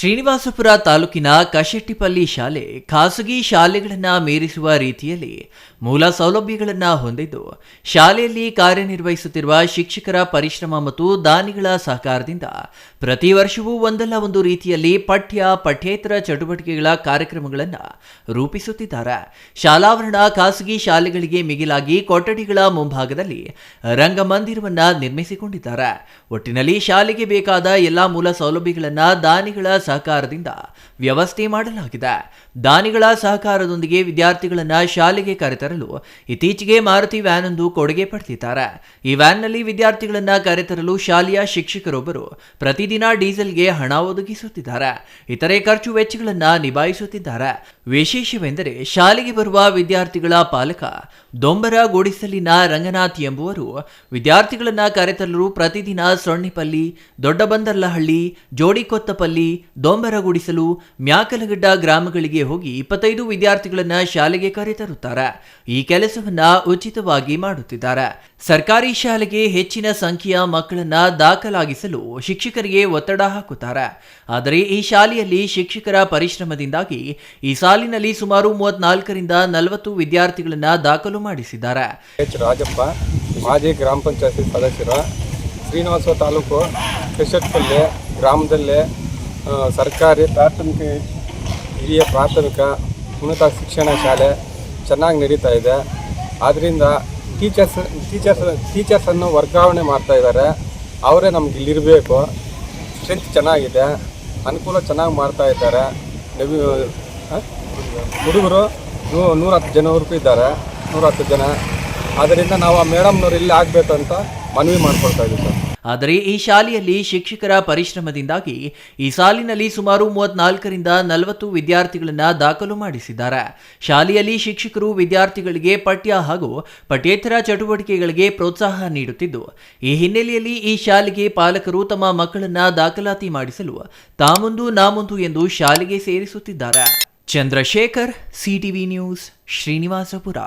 ಶ್ರೀನಿವಾಸಪುರ ತಾಲೂಕಿನ ಕಶೆಟ್ಟಿಪಲ್ಲಿ ಶಾಲೆ ಖಾಸಗಿ ಶಾಲೆಗಳನ್ನು ಮೀರಿಸುವ ರೀತಿಯಲ್ಲಿ ಮೂಲ ಸೌಲಭ್ಯಗಳನ್ನು ಹೊಂದಿದ್ದು, ಶಾಲೆಯಲ್ಲಿ ಕಾರ್ಯನಿರ್ವಹಿಸುತ್ತಿರುವ ಶಿಕ್ಷಕರ ಪರಿಶ್ರಮ ಮತ್ತು ದಾನಿಗಳ ಸಹಕಾರದಿಂದ ಪ್ರತಿ ವರ್ಷವೂ ಒಂದಲ್ಲ ಒಂದು ರೀತಿಯಲ್ಲಿ ಪಠ್ಯ, ಪಠ್ಯೇತರ ಚಟುವಟಿಕೆಗಳ ಕಾರ್ಯಕ್ರಮಗಳನ್ನು ರೂಪಿಸುತ್ತಿದ್ದಾರೆ. ಶಾಲಾವರಣ ಖಾಸಗಿ ಶಾಲೆಗಳಿಗೆ ಮಿಗಿಲಾಗಿ ಕೊಠಡಿಗಳ ಮುಂಭಾಗದಲ್ಲಿ ರಂಗಮಂದಿರವನ್ನ ನಿರ್ಮಿಸಿಕೊಂಡಿದ್ದಾರೆ. ಒಟ್ಟಿನಲ್ಲಿ ಶಾಲೆಗೆ ಬೇಕಾದ ಎಲ್ಲಾ ಮೂಲ ಸೌಲಭ್ಯಗಳನ್ನು ದಾನಿಗಳ ಸಹಕಾರದಿಂದ ವ್ಯವಸ್ಥೆ ಮಾಡಲಾಗಿದೆ. ದಾನಿಗಳ ಸಹಕಾರದೊಂದಿಗೆ ವಿದ್ಯಾರ್ಥಿಗಳನ್ನು ಶಾಲೆಗೆ ಕರೆತರಲು ಇತ್ತೀಚೆಗೆ ಮಾರುತಿ ವ್ಯಾನ್ ಒಂದು ಕೊಡುಗೆ ಪಡೆದಿದ್ದಾರೆ. ಈ ವ್ಯಾನ್ನಲ್ಲಿ ವಿದ್ಯಾರ್ಥಿಗಳನ್ನು ಕರೆತರಲು ಶಾಲೆಯ ಶಿಕ್ಷಕರೊಬ್ಬರು ಪ್ರತಿದಿನ ಡೀಸೆಲ್ಗೆ ಹಣ ಒದಗಿಸುತ್ತಿದ್ದಾರೆ. ಇತರೆ ಖರ್ಚು ವೆಚ್ಚಗಳನ್ನು ನಿಭಾಯಿಸುತ್ತಿದ್ದಾರೆ. ವಿಶೇಷವೆಂದರೆ ಶಾಲೆಗೆ ಬರುವ ವಿದ್ಯಾರ್ಥಿಗಳ ಪಾಲಕ ದೊಂಬರ ಗುಡಿಸಲಿನ ರಂಗನಾಥ್ ಎಂಬುವರು ವಿದ್ಯಾರ್ಥಿಗಳನ್ನು ಕರೆತರಲು ಪ್ರತಿದಿನ ಸೊಣ್ಣಿಪಲ್ಲಿ ದೊಡ್ಡಬಂದರ್ಲಹಳ್ಳಿ, ಜೋಡಿಕೊತ್ತಪಲ್ಲಿ ದೊಂಬರಗುಡಿಸಲು ಮ್ಯಾಕಲಗಡ್ಡ ಗ್ರಾಮಗಳಿಗೆ ಹೋಗಿ ಇಪ್ಪತ್ತೈದು ವಿದ್ಯಾರ್ಥಿಗಳನ್ನ ಶಾಲೆಗೆ ಕರೆತರುತ್ತಾರೆ. ಈ ಕೆಲಸವನ್ನ ಉಚಿತವಾಗಿ ಮಾಡುತ್ತಿದ್ದಾರೆ. ಸರ್ಕಾರಿ ಶಾಲೆಗೆ ಹೆಚ್ಚಿನ ಸಂಖ್ಯೆಯ ಮಕ್ಕಳನ್ನ ದಾಖಲಾಗಿಸಲು ಶಿಕ್ಷಕರಿಗೆ ಒತ್ತಡ ಹಾಕುತ್ತಾರೆ. ಆದರೆ ಈ ಶಾಲೆಯಲ್ಲಿ ಶಿಕ್ಷಕರ ಪರಿಶ್ರಮದಿಂದಾಗಿ ಈ ಸಾಲಿನಲ್ಲಿ ಸುಮಾರು ಮೂವತ್ನಾಲ್ಕರಿಂದ ನಲವತ್ತು ವಿದ್ಯಾರ್ಥಿಗಳನ್ನ ದಾಖಲು ಮಾಡಿಸಿದ್ದಾರೆ. ಎಚ್. ರಾಜಪ್ಪ, ಮಾಜಿ ಗ್ರಾಮ ಪಂಚಾಯತಿ ಸದಸ್ಯರು, ಶ್ರೀನಿವಾಸ ತಾಲೂಕು ಕೆಶಟ್ಪಲ್ಲಿ ಗ್ರಾಮದಲ್ಲಿ ಸರ್ಕಾರಿ ಪ್ರಾಥಮಿಕ ಹಿರಿಯ ಪ್ರಾಥಮಿಕ ಉನ್ನತ ಶಿಕ್ಷಣ ಶಾಲೆ ಚೆನ್ನಾಗಿ ನಡೀತಾ ಇದೆ. ಆದ್ದರಿಂದ ಟೀಚರ್ಸ್ ಟೀಚರ್ಸ್ ಟೀಚರ್ಸನ್ನು ವರ್ಗಾವಣೆ ಮಾಡ್ತಾ ಇದ್ದಾರೆ ಅವರೇ ನಮ್ಗೆ ಇಲ್ಲಿರಬೇಕು. ಸ್ಟ್ರೆಂತ್ ಚೆನ್ನಾಗಿದೆ. ಅನುಕೂಲ ಚೆನ್ನಾಗಿ ಮಾಡ್ತಾ ಇದ್ದಾರೆ? ಹುಡುಗರು ನೂ ನೂರ ಹತ್ತು ಜನವರೆಗೂ ಇದ್ದಾರೆ. ನೂರ ಹತ್ತು ಜನ. ಆದ್ದರಿಂದ ನಾವು ಆ ಮೇಡಮ್ನವ್ರು ಇಲ್ಲಿ ಆಗಬೇಕಂತ ಮನವಿ ಮಾಡ್ಕೊಳ್ತಾ ಇದ್ದೀವಿ ಸರ್. ಆದರೆ ಈ ಶಾಲೆಯಲ್ಲಿ ಶಿಕ್ಷಕರ ಪರಿಶ್ರಮದಿಂದಾಗಿ ಈ ಸಾಲಿನಲ್ಲಿ ಸುಮಾರು ಮೂವತ್ನಾಲ್ಕರಿಂದ ನಲವತ್ತು ವಿದ್ಯಾರ್ಥಿಗಳನ್ನ ದಾಖಲು ಮಾಡಿಸಿದ್ದಾರೆ. ಶಾಲೆಯಲ್ಲಿ ಶಿಕ್ಷಕರು ವಿದ್ಯಾರ್ಥಿಗಳಿಗೆ ಪಠ್ಯ ಹಾಗೂ ಪಠ್ಯೇತರ ಚಟುವಟಿಕೆಗಳಿಗೆ ಪ್ರೋತ್ಸಾಹ ನೀಡುತ್ತಿದ್ದು, ಈ ಹಿನ್ನೆಲೆಯಲ್ಲಿ ಈ ಶಾಲೆಗೆ ಪಾಲಕರು ತಮ್ಮ ಮಕ್ಕಳನ್ನ ದಾಖಲಾತಿ ಮಾಡಿಸಲು ತಾಮುಂದು ನಾಮುಂದು ಎಂದು ಶಾಲೆಗೆ ಸೇರಿಸುತ್ತಿದ್ದಾರೆ. Chandrashekar, CTV news, Srinivaspur.